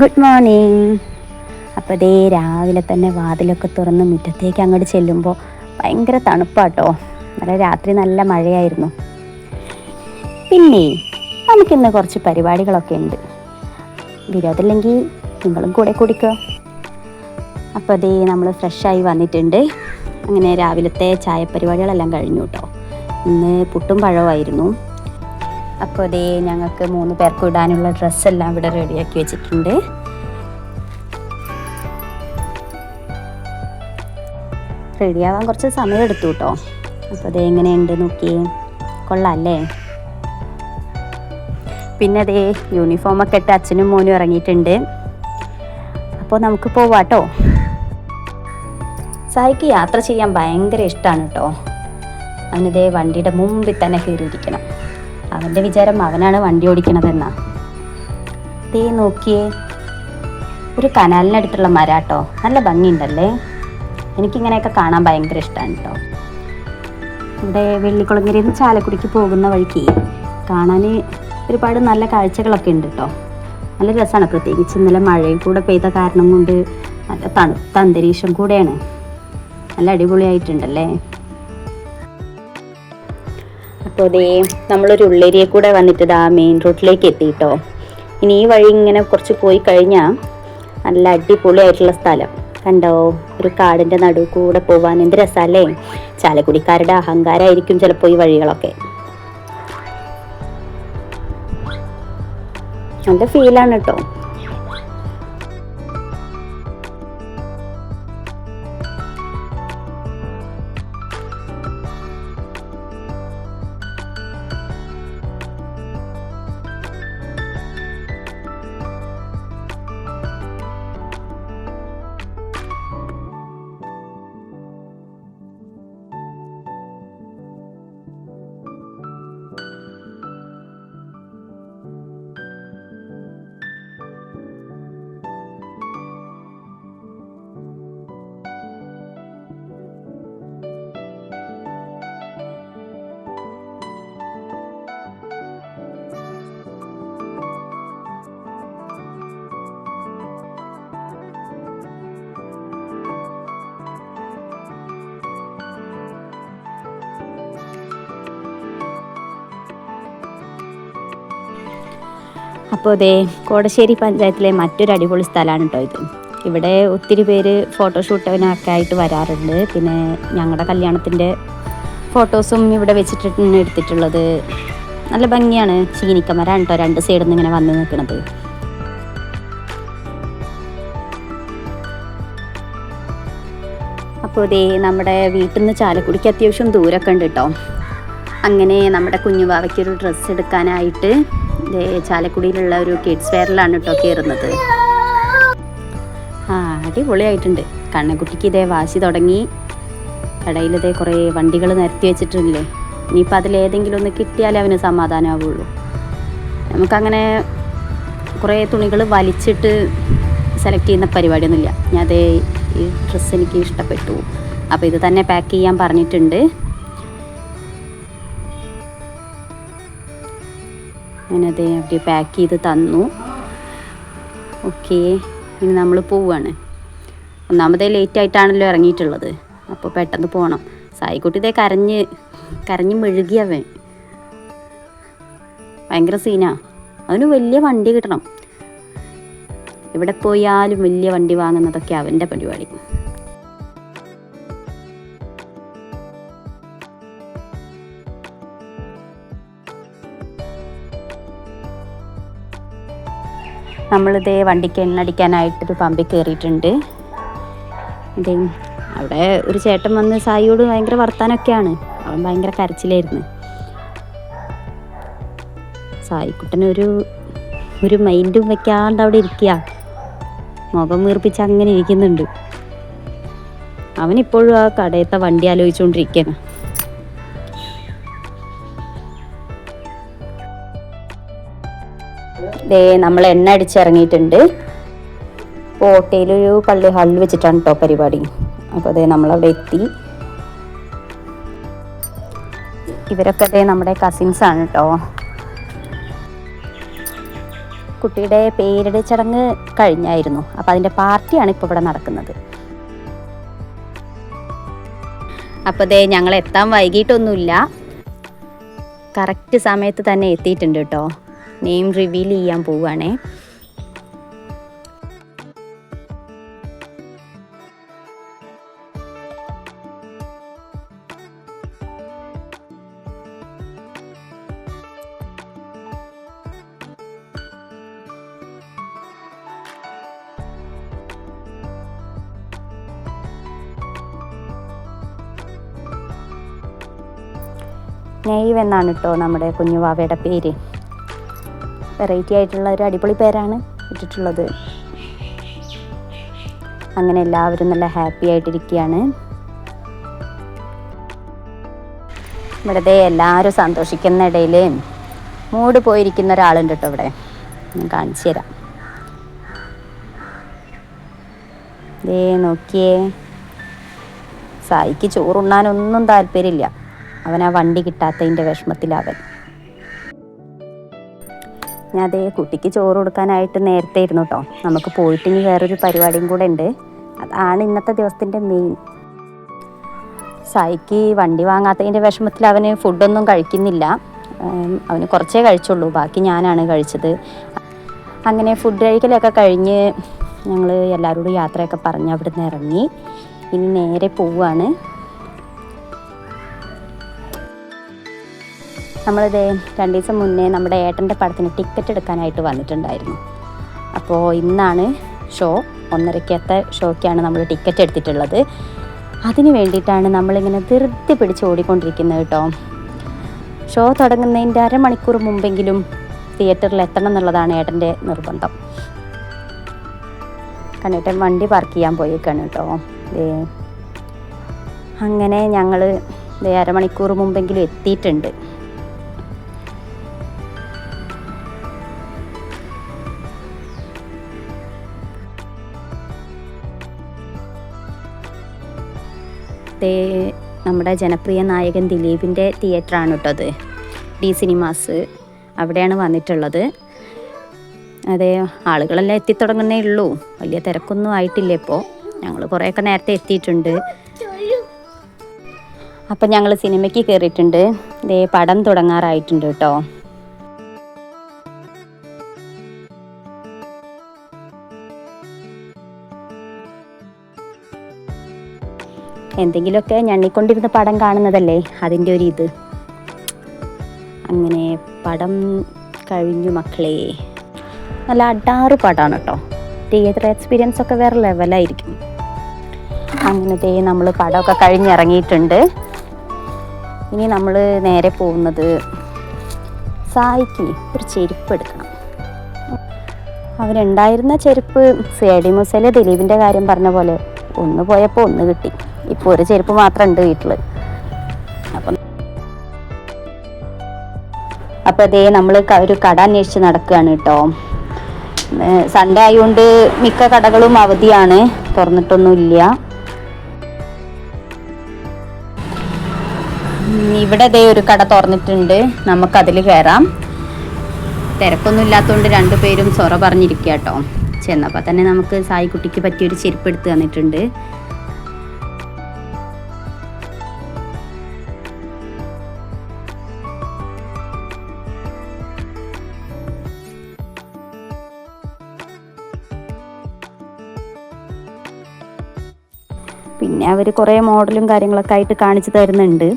Good morning അപ്പോൾ ദേ രാവിലെ തന്നെ വാതിലൊക്കെ തുറന്ന് മുറ്റത്തേക്ക് അങ്ങോട്ട് ചെല്ലുമ്പോൾ ഭയങ്കര തണുപ്പാട്ടോ. നല്ല രാത്രി നല്ല മഴയായിരുന്നു. പിന്നെ നമുക്കിന്ന് കുറച്ച് പരിപാടികളൊക്കെ ഉണ്ട്. വിരോധമില്ലെങ്കിൽ നിങ്ങളും കൂടെ കുടിക്കുക അപ്പോൾ അതേ നമ്മൾ ഫ്രഷായി വന്നിട്ടുണ്ട്. അങ്ങനെ രാവിലത്തെ ചായ പരിപാടികളെല്ലാം കഴിഞ്ഞു കേട്ടോ ഇന്ന് പുട്ടും പഴമായിരുന്നു അപ്പോൾ അതേ ഞങ്ങൾക്ക് മൂന്ന് പേർക്ക് ഇടാനുള്ള ഡ്രസ്സെല്ലാം ഇവിടെ റെഡിയാക്കി വെച്ചിട്ടുണ്ട്. റെഡിയാവാൻ കുറച്ച് സമയം എടുത്തു കേട്ടോ. അപ്പോൾ അതേ എങ്ങനെയുണ്ട് നോക്കിയേ കൊള്ളാമല്ലേ പിന്നെ അതേ യൂണിഫോമൊക്കെ ഇട്ട് അച്ഛനും മോനും ഇറങ്ങിയിട്ടുണ്ട്. അപ്പോൾ നമുക്ക് പോവാട്ടോ സായിക്ക് യാത്ര ചെയ്യാൻ ഭയങ്കര ഇഷ്ടമാണ് കേട്ടോ. അവനിതേ വണ്ടിയുടെ മുമ്പിൽ തന്നെ കയറിയിരിക്കണം. അവന്റെ വിചാരം അവനാണ് വണ്ടി ഓടിക്കണതെന്നാ. ദേ നോക്കിയേ ഒരു കനാലിനടുത്തുള്ള മരാട്ടോ. നല്ല ഭംഗിയുണ്ടല്ലേ? എനിക്കിങ്ങനെയൊക്കെ കാണാൻ ഭയങ്കര ഇഷ്ടമാണ് കേട്ടോ ഇവിടെ വെള്ളിക്കുളങ്ങരയിൽ നിന്ന് ചാലക്കുടിക്ക് പോകുന്ന വഴിക്ക് കാണാൻ ഒരുപാട് നല്ല കാഴ്ചകളൊക്കെ ഉണ്ട് കേട്ടോ നല്ല രസമാണ് പ്രത്യേകിച്ച് ഇന്നലെ മഴയും കൂടെ പെയ്ത കാരണം കൊണ്ട് നല്ല തണുത്ത അന്തരീക്ഷം കൂടെയാണ്. നല്ല അടിപൊളിയായിട്ടുണ്ടല്ലേ? അപ്പോൾ ദേ നമ്മളൊരു ഉള്ളേരിയെ കൂടെ വന്നിട്ട് ആ മെയിൻ റോഡിലേക്ക് എത്തിയിട്ടോ ഇനി ഈ വഴി ഇങ്ങനെ കുറച്ച് പോയി കഴിഞ്ഞാൽ നല്ല അടിപൊളിയായിട്ടുള്ള സ്ഥലം. കണ്ടോ? ഒരു കാടിന്റെ നടുവ് കൂടെ പോവാൻ എന്ത് രസമല്ലേ ചാലക്കുടിക്കാരുടെ അഹങ്കാരമായിരിക്കും ചിലപ്പോൾ ഈ വഴികളൊക്കെ. നല്ല ഫീലാണ് കേട്ടോ അപ്പോൾ ഇതേ കോടശ്ശേരി പഞ്ചായത്തിലെ മറ്റൊരു അടിപൊളി സ്ഥലമാണ് കേട്ടോ ഇത്. ഇവിടെ ഒത്തിരി പേര് ഫോട്ടോഷൂട്ടിനൊക്കെ ആയിട്ട് വരാറുണ്ട്. പിന്നെ ഞങ്ങളുടെ കല്യാണത്തിന്റെ ഫോട്ടോസും ഇവിടെ വെച്ചിട്ടാണ് എടുത്തിട്ടുള്ളത്. നല്ല ഭംഗിയാണ്. ചീനിക്കമരാണ് കേട്ടോ രണ്ട് സൈഡിൽ നിന്ന് ഇങ്ങനെ വന്ന് നിൽക്കുന്നത് അപ്പോൾ ഇതേ നമ്മുടെ വീട്ടിൽ നിന്ന് ചാലക്കുടിക്ക് അത്യാവശ്യം ദൂരമൊക്കെ ഉണ്ട് കേട്ടോ അങ്ങനെ നമ്മുടെ കുഞ്ഞുവാവയ്ക്ക് ഒരു ഡ്രസ്സ് എടുക്കാനായിട്ട് ചാലക്കുടിയിലുള്ള ഒരു കിഡ്സ് വെയറിലാണ് കേട്ടോ കയറുന്നത് ആ അടിപൊളിയായിട്ടുണ്ട്. കണ്ണക്കുട്ടിക്ക് ഇതേ വാശി തുടങ്ങി. കടയിലിതേ കുറേ വണ്ടികൾ നിരത്തി വെച്ചിട്ടില്ലേ ഇനിയിപ്പോൾ അതിലേതെങ്കിലും ഒന്ന് കിട്ടിയാലേ അവന് സമാധാനമാവുള്ളൂ നമുക്കങ്ങനെ കുറേ തുണികൾ വലിച്ചിട്ട് സെലക്ട് ചെയ്യുന്ന പരിപാടിയൊന്നുമില്ല. ഞാൻ അതേ ഈ ഡ്രസ്സ് എനിക്ക് ഇഷ്ടപ്പെട്ടു. അപ്പോൾ ഇത് തന്നെ പാക്ക് ചെയ്യാൻ പറഞ്ഞിട്ടുണ്ട്. അങ്ങനെ അതേ അവിടെ പാക്ക് ചെയ്ത് തന്നു. ഓക്കെ ഇനി നമ്മൾ പോവുകയാണ് ഒന്നാമതേ ലേറ്റ് ആയിട്ടാണല്ലോ ഇറങ്ങിയിട്ടുള്ളത്. അപ്പോൾ പെട്ടെന്ന് പോകണം സായിക്കുട്ടി ഇതേ കരഞ്ഞ് കരഞ്ഞ് മെഴുകിയവൻ ഭയങ്കര സീനാ അവന് വലിയ വണ്ടി കിട്ടണം. എവിടെ പോയാലും വലിയ വണ്ടി വാങ്ങുന്നതൊക്കെ അവന്റെ പരിപാടി. നമ്മളിതേ വണ്ടിക്ക് എണ്ണടിക്കാനായിട്ടൊരു പമ്പിൽ കയറിയിട്ടുണ്ട് ഇതേ അവിടെ ഒരു ചേട്ടൻ വന്ന് സായിയോട് ഭയങ്കര വർത്താനൊക്കെയാണ്. അവൻ ഭയങ്കര കരച്ചിലായിരുന്നു. സായിക്കുട്ടനൊരു ഒരു മൈൻഡും വെക്കാണ്ട് അവിടെ ഇരിക്കുക മുഖം വീർപ്പിച്ച് അങ്ങനെ ഇരിക്കുന്നുണ്ട്. അവനിപ്പോഴും ആ കടയത്തെ വണ്ടി ആലോചിച്ചുകൊണ്ടിരിക്കുകയാണ് ദേ നമ്മൾ എണ്ണ അടിച്ചിറങ്ങിയിട്ടുണ്ട്. കോട്ടയിലൊരു പള്ളി ഹാളിൽ വെച്ചിട്ടാണ് കേട്ടോ പരിപാടി. അപ്പോൾ അതേ നമ്മളവിടെ എത്തി. ഇവരൊക്കെ അതേ നമ്മുടെ കസിൻസ് ആണ് കേട്ടോ കുട്ടിയുടെ പേരിട ചടങ്ങ് കഴിഞ്ഞായിരുന്നു. അപ്പോൾ അതിന്റെ പാർട്ടിയാണ് ഇപ്പോൾ ഇവിടെ നടക്കുന്നത്. അപ്പോൾ ദേ ഞങ്ങൾ എത്താൻ വൈകിട്ടൊന്നുമില്ല. കറക്റ്റ് സമയത്ത് തന്നെ എത്തിയിട്ടുണ്ട് കേട്ടോ നെയിം റിവീൽ ചെയ്യാൻ പോവുകയാണേ. നെയ്വ് എന്നാണ് കേട്ടോ നമ്മുടെ കുഞ്ഞുവാവയുടെ പേര്. വെറൈറ്റി ആയിട്ടുള്ള ഒരു അടിപൊളി പേരാണ് ഇട്ടിട്ടുള്ളത്. അങ്ങനെ എല്ലാവരും നല്ല ഹാപ്പി ആയിട്ടിരിക്കുകയാണ്. ഇവിടെ എല്ലാവരും സന്തോഷിക്കുന്ന ഇടയിൽ മൂട് പോയിരിക്കുന്ന ഒരാളുണ്ട് കേട്ടോ ഇവിടെ. ഞാൻ കാണിച്ചു തരാം. ദേ നോക്കിയേ. സായിക്ക് ചോറുണ്ണാനൊന്നും താല്പര്യമില്ല. അവൻ ആ വണ്ടി കിട്ടാത്തതിന്റെ വിഷമത്തിലവൻ ഞാൻ അതേ കുട്ടിക്ക് ചോറ് കൊടുക്കാനായിട്ട് നേരത്തെ ഇരുന്നു കേട്ടോ. നമുക്ക് പോയിട്ട് ഇനി വേറൊരു പരിപാടിയും കൂടെ ഉണ്ട്. അതാണ് ഇന്നത്തെ ദിവസത്തിന്റെ മെയിൻ സായിക്ക് വണ്ടി വാങ്ങാത്തതിന്റെ വിഷമത്തിൽ അവന് ഫുഡൊന്നും കഴിക്കുന്നില്ല. അവന് കുറച്ചേ കഴിച്ചുള്ളൂ. ബാക്കി ഞാനാണ് കഴിച്ചത്. അങ്ങനെ ഫുഡ് കഴിക്കലൊക്കെ കഴിഞ്ഞ് ഞങ്ങൾ എല്ലാവരോടും യാത്രയൊക്കെ പറഞ്ഞ് അവിടുന്ന് ഇറങ്ങി. ഇനി നേരെ പോവുകയാണ് നമ്മളിത് രണ്ട് ദിവസം മുന്നേ നമ്മുടെ ഏട്ടന്റെ പടത്തിന് ടിക്കറ്റ് എടുക്കാനായിട്ട് വന്നിട്ടുണ്ടായിരുന്നു. അപ്പോൾ ഇന്നാണ് ഷോ ഒന്നരക്കത്തെ ഷോയ്ക്കാണ് നമ്മൾ ടിക്കറ്റ് എടുത്തിട്ടുള്ളത്. അതിന് വേണ്ടിയിട്ടാണ് നമ്മളിങ്ങനെ ധൃതി പിടിച്ച് ഓടിക്കൊണ്ടിരിക്കുന്നത് കേട്ടോ. ഷോ തുടങ്ങുന്നതിന്റെ അരമണിക്കൂർ മുമ്പെങ്കിലും തിയേറ്ററിൽ എത്തണം എന്നുള്ളതാണ് ഏട്ടന്റെ നിർബന്ധം. കണ്ടിട്ട് വണ്ടി പാർക്ക് ചെയ്യാൻ പോയേക്കാണ് കേട്ടോ. അങ്ങനെ ഞങ്ങൾ അരമണിക്കൂർ മുമ്പെങ്കിലും എത്തിയിട്ടുണ്ട്. ദേ നമ്മുടെ ജനപ്രിയ നായകൻ ദിലീപിന്റെ തിയേറ്ററാണ് കേട്ടോ അത്. ഡി സിനിമാസ് അവിടെയാണ് വന്നിട്ടുള്ളത്. അതെ ആളുകളെല്ലാം എത്തിത്തുടങ്ങുന്നേ ഉള്ളൂ. വലിയ തിരക്കൊന്നും ആയിട്ടില്ല ഇപ്പോൾ. ഞങ്ങൾ കുറേയൊക്കെ നേരത്തെ എത്തിയിട്ടുണ്ട്. അപ്പം ഞങ്ങൾ സിനിമയ്ക്ക് കയറിയിട്ടുണ്ട്. ഇതേ പടം തുടങ്ങാറായിട്ടുണ്ട് കേട്ടോ. എന്തെങ്കിലുമൊക്കെ ഞണ്ണിക്കൊണ്ടിരുന്ന് പടം കാണുന്നതല്ലേ അതിന്റെ ഒരു ഇത്. അങ്ങനെ പടം കഴിഞ്ഞു മക്കളെ. നല്ല അടാറ് പടമാണ് കേട്ടോ തിയേറ്റർ എക്സ്പീരിയൻസ് ഒക്കെ വേറെ ലെവലായിരിക്കും. അങ്ങനത്തെ നമ്മൾ പടമൊക്കെ കഴിഞ്ഞിറങ്ങിയിട്ടുണ്ട്. ഇനി നമ്മൾ നേരെ പോകുന്നത് സായിക്ക് ഒരു ചെരുപ്പ് എടുക്കണം. അവരുണ്ടായിരുന്ന ചെരുപ്പ് സി ഐ ഡി മുസയിലെ ദിലീപിന്റെ കാര്യം പറഞ്ഞ പോലെ ഒന്ന് പോയപ്പോൾ ഒന്ന് കിട്ടി. ഇപ്പോൾ ഒരു ചെരുപ്പ് മാത്രം ഉണ്ട് വീട്ടിൽ അപ്പം അപ്പോൾ അതേ നമ്മൾ ഒരു കട അന്വേഷിച്ച് നടക്കുകയാണ് കേട്ടോ സൺഡേ ആയതുകൊണ്ട് മിക്ക കടകളും അവധിയാണ്. തുറന്നിട്ടൊന്നുമില്ല. ഇവിടെ ദേ ഒരു കട തുറന്നിട്ടുണ്ട്. നമുക്ക് നമുക്കതിൽ കയറാം തിരക്കൊന്നും ഇല്ലാത്തതുകൊണ്ട് രണ്ടുപേരും സൊറ പറഞ്ഞിരിക്കുക കേട്ടോ ചെന്നപ്പോൾ തന്നെ നമുക്ക് സായിക്കുട്ടിക്ക് പറ്റിയൊരു ചെരുപ്പ് എടുത്ത് തന്നിട്ടുണ്ട്. പിന്നെ അവർ കുറേ മോഡലും കാര്യങ്ങളൊക്കെ ആയിട്ട് കാണിച്ചു തരുന്നുണ്ട്.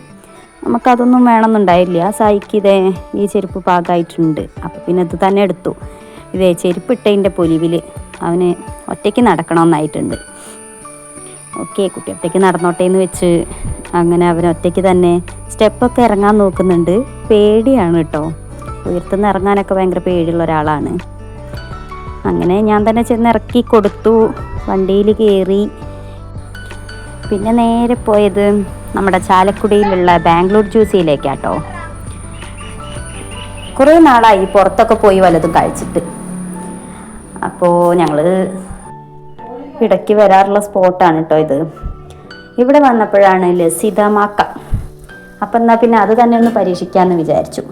നമുക്കതൊന്നും വേണമെന്നുണ്ടായില്ല. സായിക്ക് ഇതേ ഈ ചെരുപ്പ് പാകമായിട്ടുണ്ട് അപ്പോൾ പിന്നെ ഇത് തന്നെ എടുത്തു. ഇതേ ചെരുപ്പ് ഇട്ടതിന്റെ പൊലിവിൽ അവന് ഒറ്റയ്ക്ക് നടക്കണമെന്നായിട്ടുണ്ട്. ഓക്കെ കുട്ടി ഒറ്റയ്ക്ക് നടന്നോട്ടെ എന്ന് വെച്ച് അങ്ങനെ അവൻ ഒറ്റയ്ക്ക് തന്നെ സ്റ്റെപ്പൊക്കെ ഇറങ്ങാൻ നോക്കുന്നുണ്ട്. പേടിയാണ് കേട്ടോ. ഉയർത്തുനിന്ന് ഇറങ്ങാനൊക്കെ ഭയങ്കര പേടിയുള്ള ഒരാളാണ്. അങ്ങനെ ഞാൻ തന്നെ ചെന്ന് ഇറക്കി കൊടുത്തു. വണ്ടിയിൽ കയറി പിന്നെ നേരെ പോയത് നമ്മുടെ ചാലക്കുടിയിലുള്ള ബാംഗ്ലൂർ ജ്യൂസിയിലേക്കാട്ടോ കുറേ നാളായി പുറത്തൊക്കെ പോയി വല്ലതും കഴിച്ചിട്ട്. അപ്പോൾ ഞങ്ങൾ ഇടയ്ക്ക് വരാറുള്ള സ്പോട്ടാണ് കേട്ടോ ഇത്. ഇവിടെ വന്നപ്പോഴാണ് ലസിത മാക്ക. അപ്പം എന്നാൽ പിന്നെ അത് തന്നെ ഒന്ന് പരീക്ഷിക്കാമെന്ന് വിചാരിച്ചു.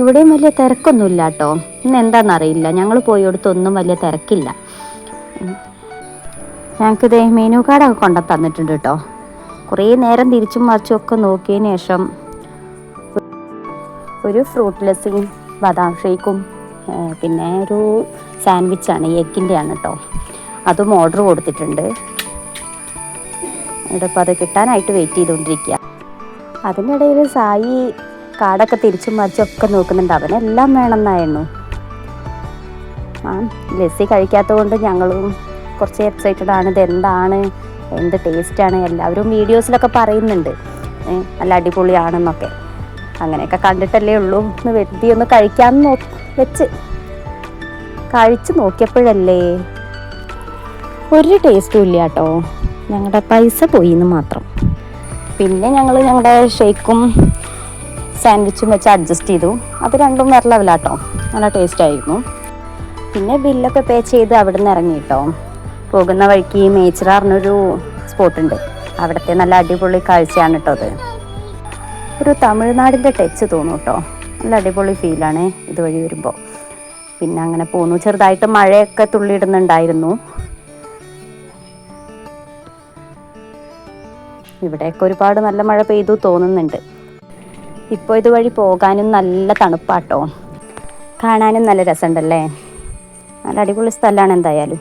ഇവിടെയും വലിയ തിരക്കൊന്നുമില്ല കേട്ടോ ഇന്ന് എന്താണെന്നറിയില്ല ഞങ്ങൾ പോയിടത്തൊന്നും വലിയ തിരക്കില്ല. ഞങ്ങൾക്കിത് മെനു കാർഡൊക്കെ കൊണ്ടു തന്നിട്ടുണ്ട് കേട്ടോ കുറേ നേരം തിരിച്ചും മറിച്ചും ഒക്കെ നോക്കിയതിന് ശേഷം ഒരു ഫ്രൂട്ട് ലസ്സിയും ബദാം ഷേക്കും പിന്നെ ഒരു സാൻഡ്വിച്ചാണ് എഗ്ഗിന്റെ ആണ് കേട്ടോ അതും ഓർഡർ കൊടുത്തിട്ടുണ്ട്. ഇവിടെ ഇപ്പോൾ അത് കിട്ടാനായിട്ട് വെയിറ്റ് ചെയ്തുകൊണ്ടിരിക്കുക അതിന്റെ ഇടയിൽ സായി കാടൊക്കെ തിരിച്ചും മറിച്ചൊക്കെ നോക്കുന്നുണ്ട്. അവനെല്ലാം വേണമെന്നായിരുന്നു ലസ്സി കഴിക്കാത്തത് കൊണ്ട് ഞങ്ങളും കുറച്ച് എക്സൈറ്റഡ് ആണ്. ഇത് എന്താണ്? എന്ത് ടേസ്റ്റാണ് എല്ലാവരും വീഡിയോസിലൊക്കെ പറയുന്നുണ്ട്. നല്ല അടിപൊളിയാണെന്നൊക്കെ. അങ്ങനെയൊക്കെ കണ്ടിട്ടല്ലേ ഉള്ളൂ. ഒന്ന് വെറുതെ ഒന്ന് കഴിക്കാൻ നോ വെച്ച്. കഴിച്ച് നോക്കിയപ്പോഴല്ലേ ഒരു ടേസ്റ്റും ഇല്ല കേട്ടോ ഞങ്ങളുടെ പൈസ പോയി എന്ന് മാത്രം. പിന്നെ ഞങ്ങൾ ഞങ്ങളുടെ ഷേക്കും സാൻഡ്വിച്ചും വെച്ച് അഡ്ജസ്റ്റ് ചെയ്തു. അത് രണ്ടും വേറെ ലെവലാട്ടോ നല്ല ടേസ്റ്റ് ആയിരുന്നു. പിന്നെ ബില്ലൊക്കെ പേ ചെയ്ത് അവിടെ നിന്ന് ഇറങ്ങി കേട്ടോ പോകുന്ന വഴിക്ക് ഈ മേച്ചറാറിനൊരു സ്പോട്ടുണ്ട്. അവിടുത്തെ നല്ല അടിപൊളി കാഴ്ചയാണ് കേട്ടോ അത്. ഒരു തമിഴ്നാടിന്റെ ടച്ച് തോന്നും കേട്ടോ നല്ല അടിപൊളി ഫീലാണ് ഇതുവഴി വരുമ്പോൾ പിന്നെ അങ്ങനെ പോന്നു. ചെറുതായിട്ട് മഴയൊക്കെ തുള്ളിയിടുന്നുണ്ടായിരുന്നു. ഇവിടെയൊക്കെ ഒരുപാട് നല്ല മഴ പെയ്തു തോന്നുന്നുണ്ട്. ഇപ്പോൾ ഇതുവഴി പോകാനും നല്ല തണുപ്പാട്ടോ കാണാനും നല്ല രസമുണ്ടല്ലേ? നല്ല അടിപൊളി സ്ഥലമാണ് എന്തായാലും.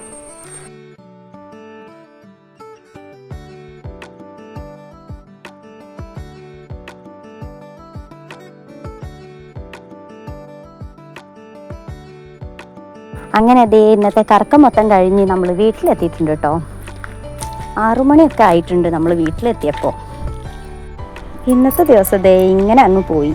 അങ്ങനെ അതേ ഇന്നത്തെ കറക്കം മൊത്തം കഴിഞ്ഞ് നമ്മൾ വീട്ടിലെത്തിയിട്ടുണ്ട് കേട്ടോ. ആറുമണിയൊക്കെ ആയിട്ടുണ്ട് നമ്മൾ വീട്ടിലെത്തിയപ്പോൾ. ഇന്നത്തെ ദിവസം ദേ ഇങ്ങനെ അങ്ങ് പോയി.